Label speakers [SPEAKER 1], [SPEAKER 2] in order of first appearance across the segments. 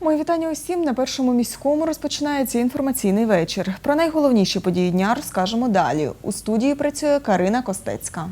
[SPEAKER 1] Мої вітання усім на першому міському розпочинається інформаційний вечір. Про найголовніші події дня розкажемо далі. У студії працює Карина Костецька.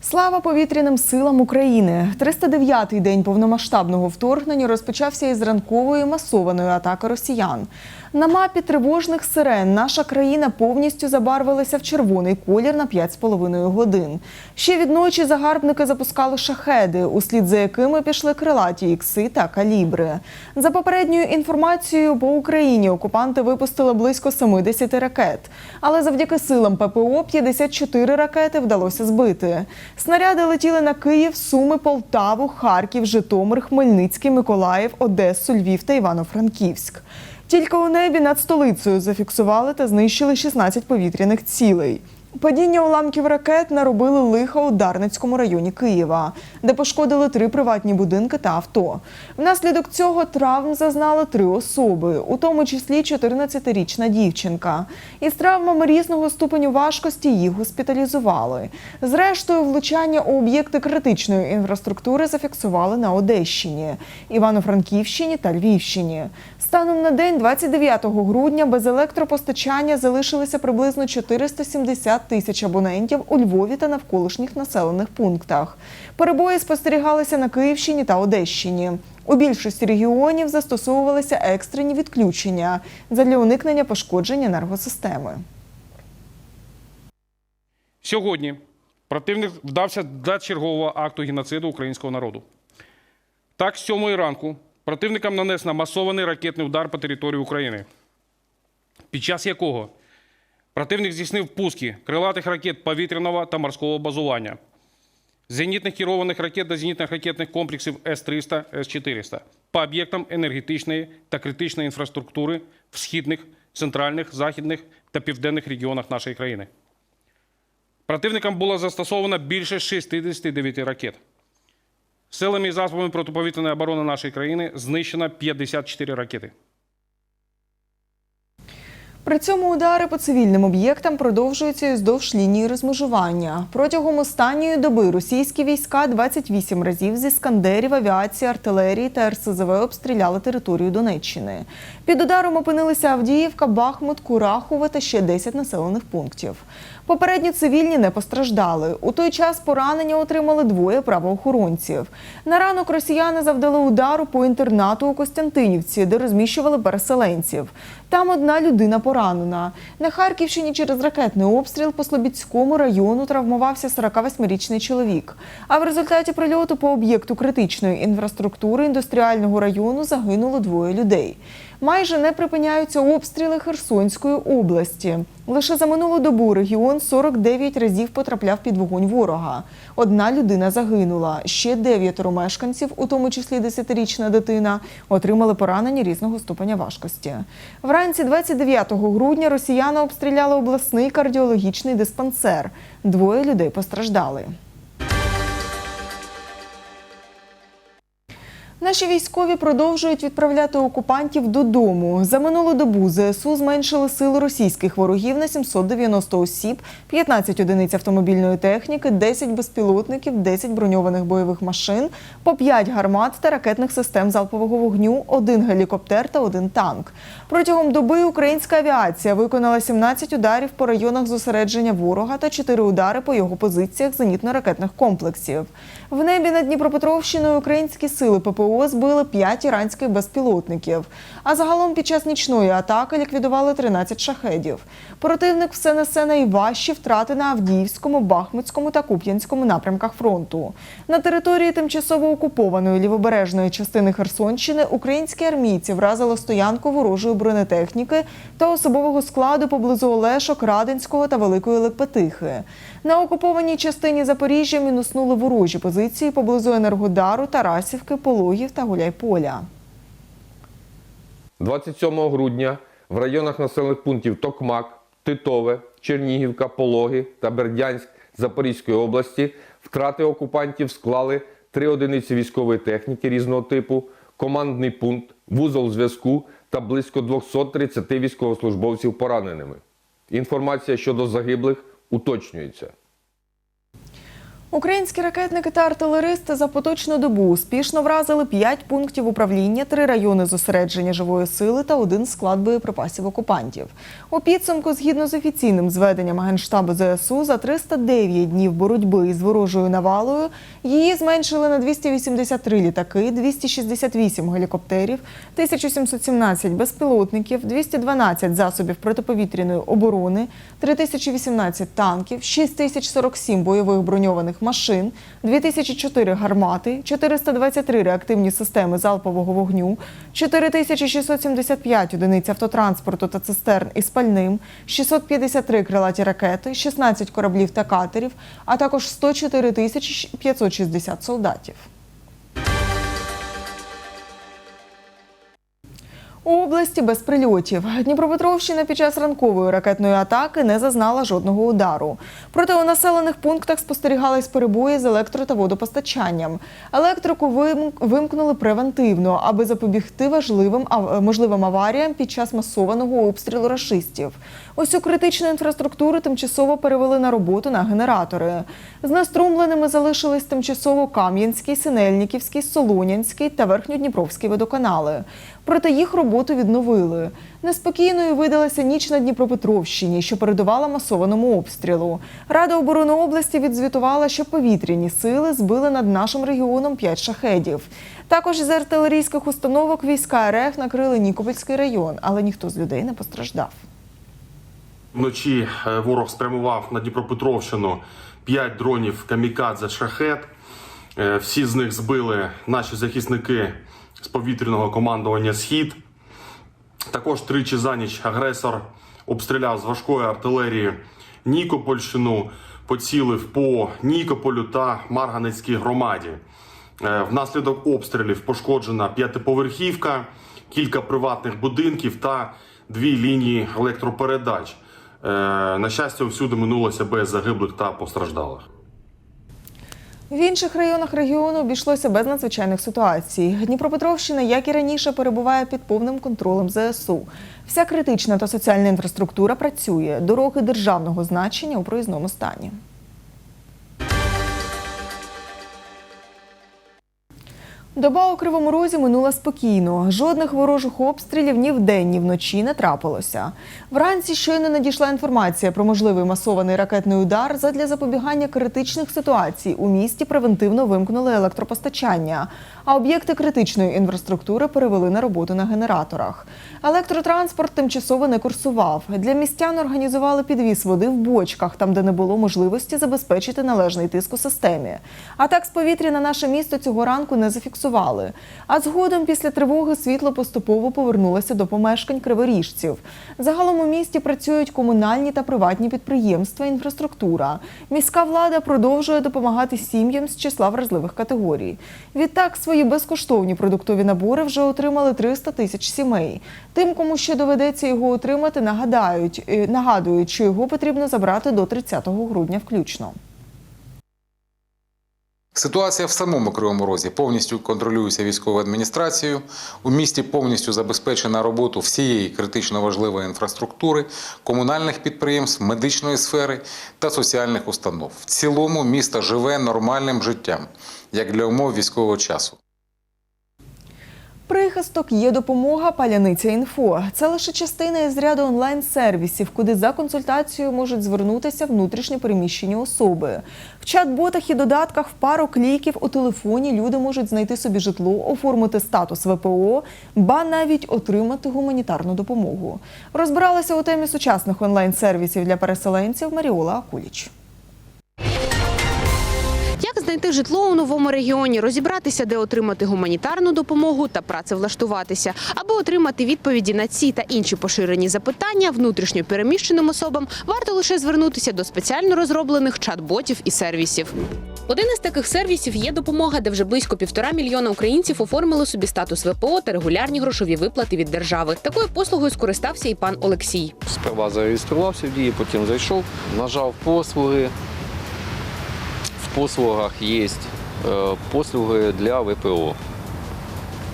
[SPEAKER 1] Слава повітряним силам України! 309-й день повномасштабного вторгнення розпочався із ранкової масованої атаки росіян. На мапі тривожних сирен наша країна повністю забарвилася в червоний колір на 5,5 годин. Ще від ночі загарбники запускали шахеди, услід за якими пішли крилаті ікси та калібри. За попередньою інформацією, по Україні окупанти випустили близько 70 ракет. Але завдяки силам ППО 54 ракети вдалося збити. Снаряди летіли на Київ, Суми, Полтаву, Харків, Житомир, Хмельницький, Миколаїв, Одесу, Львів та Івано-Франківськ. Тільки у небі над столицею зафіксували та знищили 16 повітряних цілей. Падіння уламків ракет наробили лиха у Дарницькому районі Києва, де пошкодили три приватні будинки та авто. Внаслідок цього травм зазнали три особи, у тому числі 14-річна дівчинка. Із травмами різного ступеню важкості їх госпіталізували. Зрештою, влучання у об'єкти критичної інфраструктури зафіксували на Одещині, Івано-Франківщині та Львівщині. Станом на день 29 грудня без електропостачання залишилися приблизно 470 тисяч абонентів у Львові та навколишніх населених пунктах. Перебої спостерігалися на Київщині та Одещині. У більшості регіонів застосовувалися екстрені відключення задля уникнення пошкоджень енергосистеми.
[SPEAKER 2] Сьогодні противник вдався до чергового акту геноциду українського народу. Так, з сьомої ранку противникам нанесено масований ракетний удар по території України, під час якого противник здійснив пуски крилатих ракет повітряного та морського базування, зенітних керованих ракет та зенітних ракетних комплексів С-300, С-400 по об'єктам енергетичної та критичної інфраструктури в східних, центральних, західних та південних регіонах нашої країни. Противникам було застосовано більше 69 ракет. Силами і засобами протиповітряної оборони нашої країни знищено 54 ракети.
[SPEAKER 1] При цьому удари по цивільним об'єктам продовжуються і вздовж лінії розмежування. Протягом останньої доби російські війська 28 разів зі скандерів, авіації, артилерії та РСЗВ обстріляли територію Донеччини. Під ударом опинилися Авдіївка, Бахмут, Курахове та ще 10 населених пунктів. Попередні цивільні не постраждали. У той час поранення отримали двоє правоохоронців. На ранок росіяни завдали удару по інтернату у Костянтинівці, де розміщували переселенців. Там одна людина поранена. На Харківщині через ракетний обстріл по Слобідському району травмувався 48-річний чоловік. А в результаті прильоту по об'єкту критичної інфраструктури індустріального району загинуло двоє людей. Майже не припиняються обстріли Херсонської області. Лише за минулу добу регіон 49 разів потрапляв під вогонь ворога. Одна людина загинула. Ще дев'ятеро мешканців, у тому числі 10-річна дитина, отримали поранення різного ступеня важкості. Вранці 29 грудня росіяни обстріляли обласний кардіологічний диспансер. Двоє людей постраждали. Наші військові продовжують відправляти окупантів додому. За минулу добу ЗСУ зменшили сили російських ворогів на 790 осіб, 15 одиниць автомобільної техніки, 10 безпілотників, 10 броньованих бойових машин, по 5 гармат та ракетних систем залпового вогню, один гелікоптер та один танк. Протягом доби українська авіація виконала 17 ударів по районах зосередження ворога та 4 удари по його позиціях зенітно-ракетних комплексів. В небі над Дніпропетровщиною українські сили ППО збили 5 іранських безпілотників. А загалом під час нічної атаки ліквідували 13 шахедів. Противник все несе найважчі втрати на Авдіївському, Бахмутському та Куп'янському напрямках фронту. На території тимчасово окупованої лівобережної частини Херсонщини українські армійці вразили стоянку ворожої бронетехніки та особового складу поблизу Олешок, Радинського та Великої Лепетихи. На окупованій частині Запоріжжя мінуснули ворожі позиції поблизу Енергодару, Тарасівки, Пологів та Гуляйполя.
[SPEAKER 3] 27 грудня в районах населених пунктів Токмак, Титове, Чернігівка, Пологи та Бердянськ Запорізької області втрати окупантів склали три одиниці військової техніки різного типу, командний пункт, вузол зв'язку та близько 230 військовослужбовців пораненими. Інформація щодо загиблих уточнюється.
[SPEAKER 1] Українські ракетники та артилеристи за поточну добу успішно вразили 5 пунктів управління, 3 райони зосередження живої сили та один склад боєприпасів окупантів. У підсумку, згідно з офіційним зведенням Генштабу ЗСУ, за 309 днів боротьби із ворожою навалою її зменшили на 283 літаки, 268 гелікоптерів, 1717 безпілотників, 212 засобів протиповітряної оборони, 3018 танків, 6047 бойових броньованих машин, 2004 гармати, 423 реактивні системи залпового вогню, 4675 одиниць автотранспорту та цистерн із пальним, 653 крилаті ракети, 16 кораблів та катерів, а також 104 тисячі 560 солдатів. У області без прильотів. Дніпропетровщина під час ранкової ракетної атаки не зазнала жодного удару. Проте у населених пунктах спостерігались перебої з електро та водопостачанням. Електрику вим- вимкнули превентивно, аби запобігти важливим можливим аваріям під час масованого обстрілу рашистів. Усю критичну інфраструктуру тимчасово перевели на роботу на генератори. Знеструмленими залишились тимчасово Кам'янський, Синельниківський, Солонянський та Верхньодніпровський водоканали. Проте їх роботу відновили. Неспокійною видалася ніч на Дніпропетровщині, що передувала масованому обстрілу. Рада оборони області відзвітувала, що повітряні сили збили над нашим регіоном п'ять шахедів. Також з артилерійських установок війська РФ накрили Нікопольський район, але ніхто з людей не постраждав.
[SPEAKER 4] Вночі е, ворог спрямував на Дніпропетровщину 5 дронів камікадзе шахет. Е, Всі з них збили наші захисники з повітряного командування Схід. Також тричі за ніч агресор обстріляв з важкої артилерії Нікопольщину, поцілив по Нікополю та Марганецькій громаді. Е, Внаслідок обстрілів пошкоджена п'ятиповерхівка, кілька приватних будинків та дві лінії електропередач. Е, На щастя, всюди минулося без загиблих та постраждалих.
[SPEAKER 1] В інших районах регіону обійшлося без надзвичайних ситуацій. Дніпропетровщина, як і раніше, перебуває під повним контролем ЗСУ. Вся критична та соціальна інфраструктура працює. Дороги державного значення у проїзному стані. Доба у Кривому Розі минула спокійно. Жодних ворожих обстрілів ні вдень, ні вночі не трапилося. Вранці щойно надійшла інформація про можливий масований ракетний удар. Задля запобігання критичних ситуацій у місті превентивно вимкнули електропостачання, а об'єкти критичної інфраструктури перевели на роботу на генераторах. Електротранспорт тимчасово не курсував. Для містян організували підвіз води в бочках, там, де не було можливості забезпечити належний тиск у системі. А так з повітря на наше місто цього ранку не зафіксували. А згодом після тривоги світло поступово повернулося до помешкань криворіжців. Загалом у місті працюють комунальні та приватні підприємства, інфраструктура. Міська влада продовжує допомагати сім'ям з числа вразливих категорій. Відтак свої безкоштовні продуктові набори вже отримали 300 тисяч сімей. Тим, кому ще доведеться його отримати, нагадають, е, нагадують, що його потрібно забрати до 30 грудня включно.
[SPEAKER 5] Ситуація в самому Кривому Розі повністю контролюється військовою адміністрацією. У місті повністю забезпечена роботу всієї критично важливої інфраструктури, комунальних підприємств, медичної сфери та соціальних установ. В цілому місто живе нормальним життям, як для умов військового часу.
[SPEAKER 1] Прихисток є допомога Паляниця інфо. Це лише частина із ряду онлайн-сервісів, куди за консультацією можуть звернутися внутрішньо переміщені особи. В чат-ботах і додатках в пару кліків у телефоні люди можуть знайти собі житло, оформити статус ВПО, ба навіть отримати гуманітарну допомогу. Розбиралася у темі сучасних онлайн-сервісів для переселенців Маріола Акуліч.
[SPEAKER 6] Знайти житло у новому регіоні, розібратися, де отримати гуманітарну допомогу та працевлаштуватися, аби отримати відповіді на ці та інші поширені запитання внутрішньо переміщеним особам варто лише звернутися до спеціально розроблених чат-ботів і сервісів. Один із таких сервісів є допомога, де вже близько півтора мільйона українців оформили собі статус ВПО та регулярні грошові виплати від держави. Такою послугою скористався і пан Олексій.
[SPEAKER 7] Сперва зареєструвався в дії, потім зайшов, нажав послуги. Послугах є е, послуги для ВПО.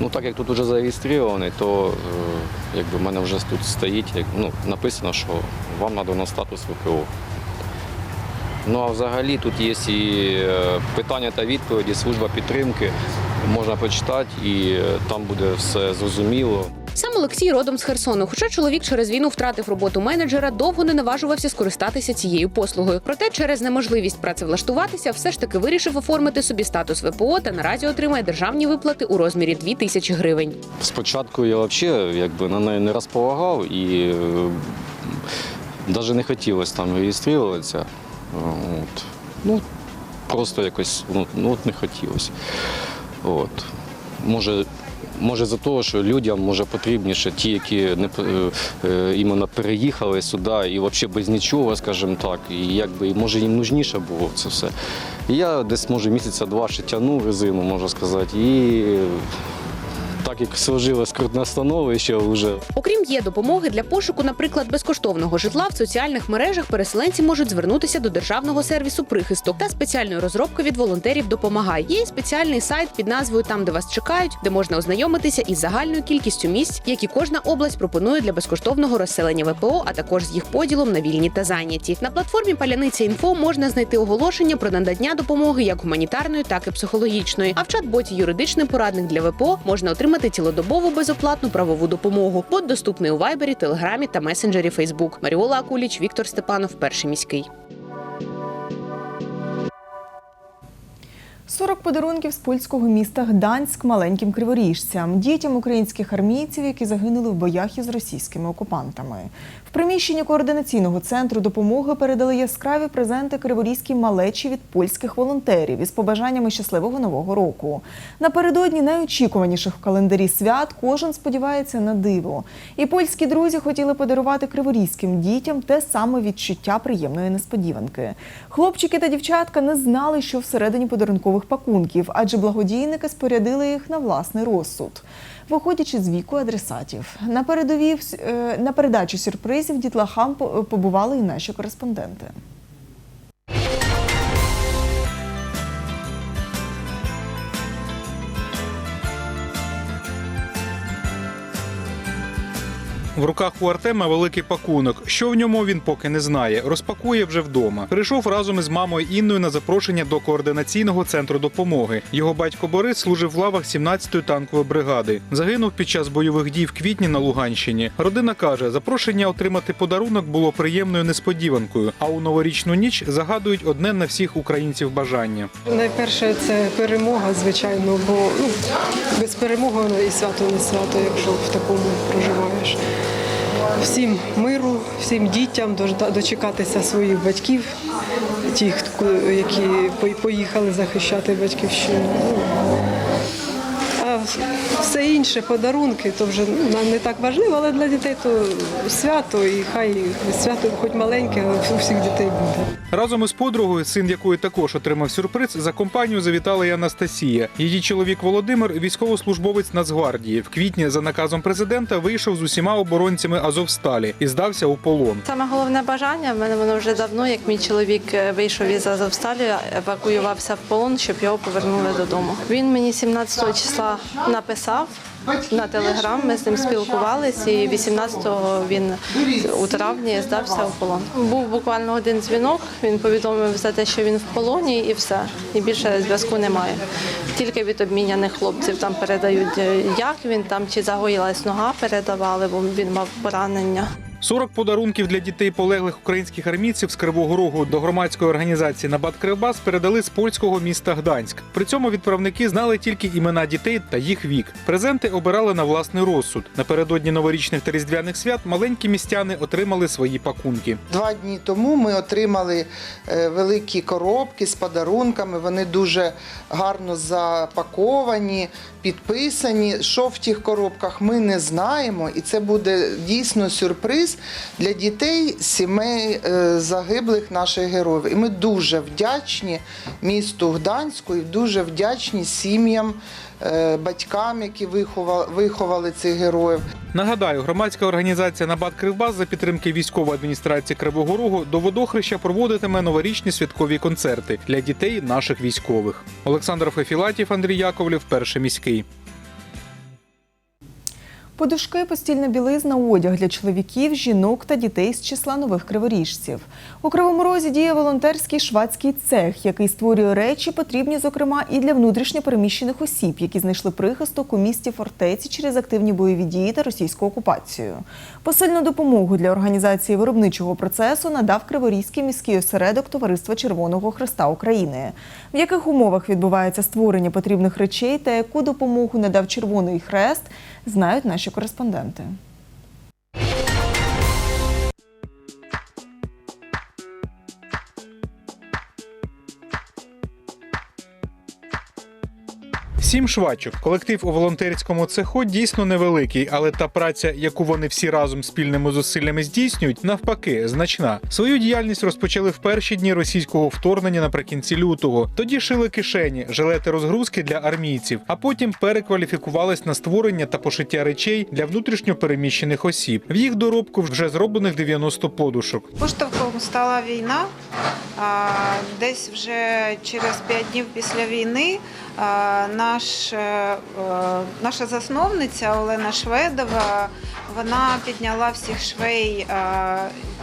[SPEAKER 7] Ну, так як тут вже зареєстрований, то е, якби в мене вже тут стоїть, як, ну, написано, що вам надано статус ВПО. Ну а взагалі тут є і е, питання та відповіді, служба підтримки. Можна почитати і е, там буде все зрозуміло.
[SPEAKER 6] Сам Олексій родом з Херсону. Хоча чоловік через війну втратив роботу менеджера, довго не наважувався скористатися цією послугою. Проте через неможливість працевлаштуватися, все ж таки вирішив оформити собі статус ВПО та наразі отримає державні виплати у розмірі 2 тисячі гривень.
[SPEAKER 7] Спочатку я взагалі якби на неї не розполагав і навіть не хотілося там реєструватися. От. Ну, просто якось ну, ну, от не хотілося. От. Може, може за те, що людям може потрібніше ті, які не е, е, іменно переїхали сюди і взагалі без нічого, скажімо так, і якби може їм нужніше було це все. І я десь може місяця два ще тягнув резину, можна сказати, і так як сложилось скрутне становище вже.
[SPEAKER 6] Окрім є допомоги для пошуку, наприклад, безкоштовного житла в соціальних мережах переселенці можуть звернутися до державного сервісу прихисток та спеціальної розробки від волонтерів Допомагай. Є й спеціальний сайт під назвою Там, де вас чекають, де можна ознайомитися із загальною кількістю місць, які кожна область пропонує для безкоштовного розселення ВПО, а також з їх поділом на вільні та зайняті. На платформі Паляниця інфо можна знайти оголошення про надання допомоги як гуманітарної, так і психологічної. А в чат-боті юридичний порадник для ВПО можна отримати цілодобову безоплатну правову допомогу. Бот доступний у Вайбері, Телеграмі та месенджері Фейсбук. Маріола Акуліч, Віктор Степанов, перший міський.
[SPEAKER 1] 40 подарунків з польського міста Гданськ маленьким криворіжцям, дітям українських армійців, які загинули в боях із російськими окупантами. В приміщенні координаційного центру допомоги передали яскраві презенти криворізькій малечі від польських волонтерів із побажаннями щасливого нового року. Напередодні найочікуваніших в календарі свят кожен сподівається на диво. І польські друзі хотіли подарувати криворізьким дітям те саме відчуття приємної несподіванки. Хлопчики та дівчатка не знали, що всередині подарункових пакунків, адже благодійники спорядили їх на власний розсуд. Виходячи з віку адресатів, на передові е, на передачу сюрпризів дітлахам по- побували і наші кореспонденти.
[SPEAKER 8] В руках у Артема великий пакунок. Що в ньому він поки не знає. Розпакує вже вдома. Прийшов разом із мамою Інною на запрошення до координаційного центру допомоги. Його батько Борис служив в лавах 17-ї танкової бригади. Загинув під час бойових дій в квітні на Луганщині. Родина каже, запрошення отримати подарунок було приємною несподіванкою. А у новорічну ніч загадують одне на всіх українців бажання.
[SPEAKER 9] Найперше це перемога, звичайно, бо ну, без перемоги і свято не свято, якщо в такому проживаєш. Всім миру, всім дітям дочекатися своїх батьків, тих, які поїхали захищати батьківщину. Все інше, подарунки, то вже ну, не так важливо, але для дітей то свято, і хай свято хоч маленьке, але у всіх дітей буде.
[SPEAKER 8] Разом із подругою, син якої також отримав сюрприз, за компанію завітала і Анастасія. Її чоловік Володимир, військовослужбовець Нацгвардії. В квітні за наказом президента вийшов з усіма оборонцями Азовсталі і здався у полон.
[SPEAKER 10] Саме головне бажання в мене воно вже давно, як мій чоловік е, вийшов із Азовсталі, евакуювався в полон, щоб його повернули додому. Він мені 17 числа написав. На телеграм ми з ним спілкувалися, і 18-го він у травні здався у полон. Був буквально один дзвінок. Він повідомив за те, що він в полоні, і все. І більше зв'язку немає. Тільки від обміняних хлопців там передають, е, як він там чи загоїлась нога, передавали, бо він мав поранення.
[SPEAKER 8] 40 подарунків для дітей полеглих українських армійців з Кривого Рогу до громадської організації Набат Кривбас передали з польського міста Гданськ. При цьому відправники знали тільки імена дітей та їх вік. Презенти обирали на власний розсуд. Напередодні новорічних та різдвяних свят маленькі містяни отримали свої пакунки.
[SPEAKER 11] Два дні тому ми отримали е, великі коробки з подарунками. Вони дуже гарно запаковані, підписані. Що в тих коробках ми не знаємо, і це буде дійсно сюрприз для дітей сімей е, загиблих наших героїв. І ми дуже вдячні місту Гданську і дуже вдячні сім'ям, батькам, які виховали цих героїв.
[SPEAKER 8] Нагадаю, громадська організація Набат Кривбас за підтримки військової адміністрації Кривого Рогу до водохреща проводитиме новорічні святкові концерти для дітей наших військових. Олександр Фефілатів, Андрій Яковлів, перший міський.
[SPEAKER 1] Подушки, постільна білизна, одяг для чоловіків, жінок та дітей з числа нових криворіжців. У Кривому Розі діє волонтерський швадський цех, який створює речі, потрібні, зокрема, і для внутрішньо переміщених осіб, які знайшли прихисток у місті фортеці через активні бойові дії та російську окупацію. Посильну допомогу для організації виробничого процесу надав Криворізький міський осередок Товариства Червоного Христа України. В яких умовах відбувається створення потрібних речей та яку допомогу надав Червоний Хрест, знають наші кореспонденти.
[SPEAKER 8] Сім швачок. Колектив у волонтерському цеху дійсно невеликий, але та праця, яку вони всі разом спільними зусиллями здійснюють, навпаки, значна. Свою діяльність розпочали в перші дні російського вторгнення наприкінці лютого. Тоді шили кишені, жилети розгрузки для армійців, а потім перекваліфікувались на створення та пошиття речей для внутрішньо переміщених осіб. В їх доробку вже зроблених 90 подушок.
[SPEAKER 12] Поштовхом стала війна. А, Десь вже через п'ять днів після війни наш, е, е, наша засновниця Олена Шведова вона підняла всіх швей,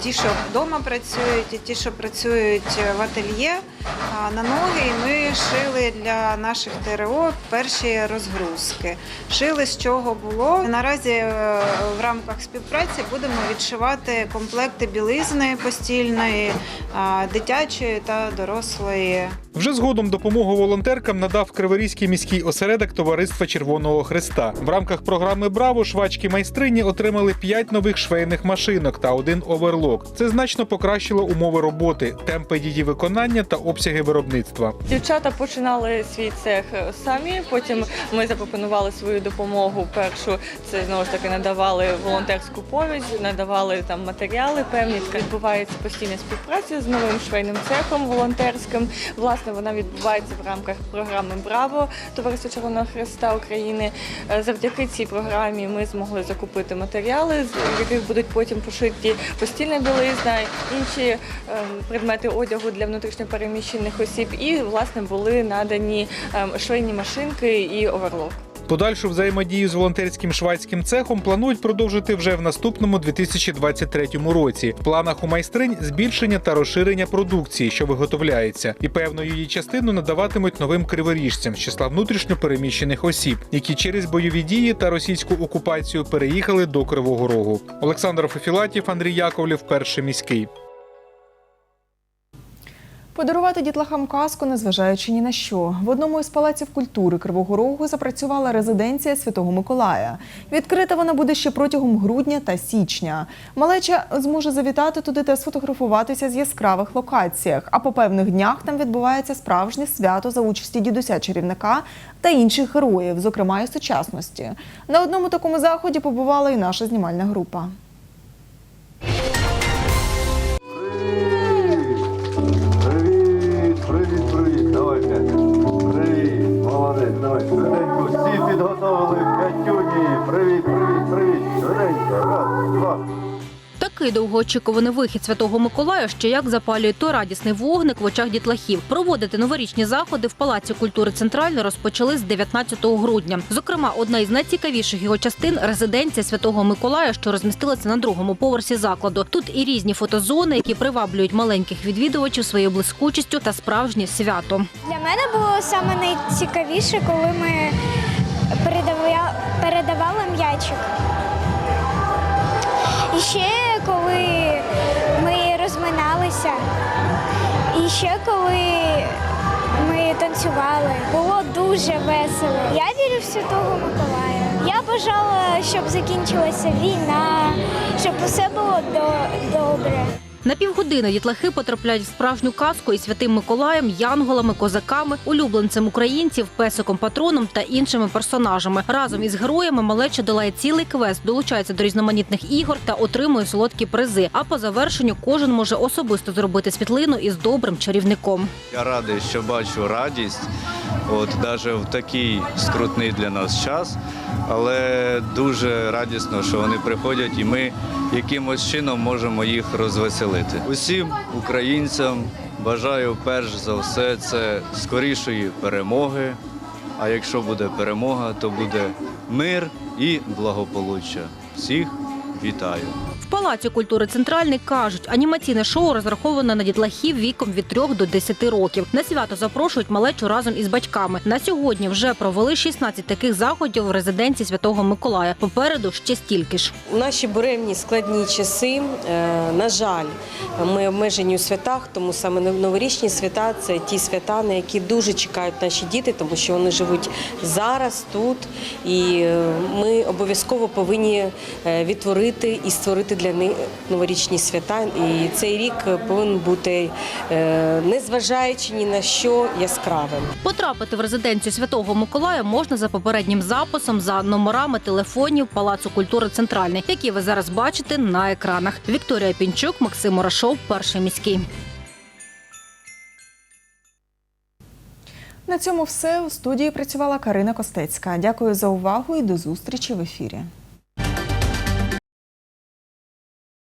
[SPEAKER 12] ті, що вдома працюють, і ті, що працюють в ательє, на ноги. І ми шили для наших ТРО перші розгрузки. Шили з чого було. Наразі е, в рамках співпраці будемо відшивати комплекти білизни постільної, дитячої та дорослої.
[SPEAKER 8] Вже згодом допомогу волонтеркам надав Криворізький міський осередок Товариства Червоного Христа. В рамках програми Браво швачки майстрині отримали 5 нових швейних машинок та один оверлок. Це значно покращило умови роботи, темпи її виконання та обсяги виробництва.
[SPEAKER 13] Дівчата починали свій цех самі. Потім ми запропонували свою допомогу. Першу це знову ж таки надавали волонтерську поміч, надавали там матеріали певні. Відбувається постійна співпраця з новим швейним цехом волонтерським. Власне, вона відбувається в рамках програми Браво Товариства Червоного Хреста України. Е, Завдяки цій програмі ми змогли закупити матеріали, з яких будуть потім пошиті постільна білизна, інші ем, предмети одягу для внутрішньопереміщених осіб. І власне були надані ем, швейні машинки і оверлок.
[SPEAKER 8] Подальшу взаємодію з волонтерським швадським цехом планують продовжити вже в наступному 2023 році. В планах у майстринь збільшення та розширення продукції, що виготовляється, і певну її частину надаватимуть новим криворіжцям з числа внутрішньо переміщених осіб, які через бойові дії та російську окупацію переїхали до Кривого Рогу. Олександр Фефілатів, Андрій Яковлів, перший міський.
[SPEAKER 1] Подарувати дітлахам казку, незважаючи ні на що. В одному із палаців культури Кривого Рогу запрацювала резиденція Святого Миколая. Відкрита вона буде ще протягом грудня та січня. Малеча зможе завітати туди та сфотографуватися з яскравих локаціях. А по певних днях там відбувається справжнє свято за участі дідуся чарівника та інших героїв, зокрема і сучасності. На одному такому заході побувала і наша знімальна група.
[SPEAKER 14] Швиденько, всі підготовили Катюні. Привіт, привіт, привіт. Швиденько, раз, два.
[SPEAKER 15] Такий довгоочікуваний вихід Святого Миколая ще як запалює той радісний вогник в очах дітлахів. Проводити новорічні заходи в Палаці культури Центральної розпочали з 19 грудня. Зокрема, одна із найцікавіших його частин резиденція Святого Миколая, що розмістилася на другому поверсі закладу. Тут і різні фотозони, які приваблюють маленьких відвідувачів своєю блискучістю та справжнє свято.
[SPEAKER 16] Для мене було саме найцікавіше, коли ми передавали м'ячик. І ще коли ми розминалися, і ще коли ми танцювали. Було дуже весело. Я вірю в Святого Миколая. Я бажала, щоб закінчилася війна, щоб усе було до- добре.
[SPEAKER 15] На півгодини дітлахи потрапляють в справжню казку із святим Миколаєм, янголами, козаками, улюбленцем українців, песиком патроном та іншими персонажами. Разом із героями малеча долає цілий квест, долучається до різноманітних ігор та отримує солодкі призи. А по завершенню кожен може особисто зробити світлину із добрим чарівником.
[SPEAKER 14] Я радий, що бачу радість, от навіть в такий скрутний для нас час, але дуже радісно, що вони приходять і ми якимось чином можемо їх розвеселити. Усім українцям бажаю перш за все це скорішої перемоги, А якщо буде перемога, то буде мир і благополуччя. Всіх вітаю!
[SPEAKER 15] В Палаці культури Центральний кажуть, анімаційне шоу розраховане на дітлахів віком від 3 до 10 років. На свято запрошують малечу разом із батьками. На сьогодні вже провели 16 таких заходів в резиденції Святого Миколая. Попереду ще стільки ж.
[SPEAKER 17] У наші буремні складні часи, е, на жаль, ми обмежені у святах, тому саме новорічні свята це ті свята, на які дуже чекають наші діти, тому що вони живуть зараз, тут. І е, ми обов'язково повинні е, відтворити і створити для них новорічні свята. І цей рік повинен бути, е, незважаючи ні на що, яскравим.
[SPEAKER 15] Потрапити в резиденцію Святого Миколая можна за попереднім записом за номерами телефонів Палацу культури Центральний, які ви зараз бачите на екранах. Вікторія Пінчук, Максим Мурашов, перший міський.
[SPEAKER 1] На цьому все у студії працювала Карина Костецька. Дякую за увагу і до зустрічі в ефірі.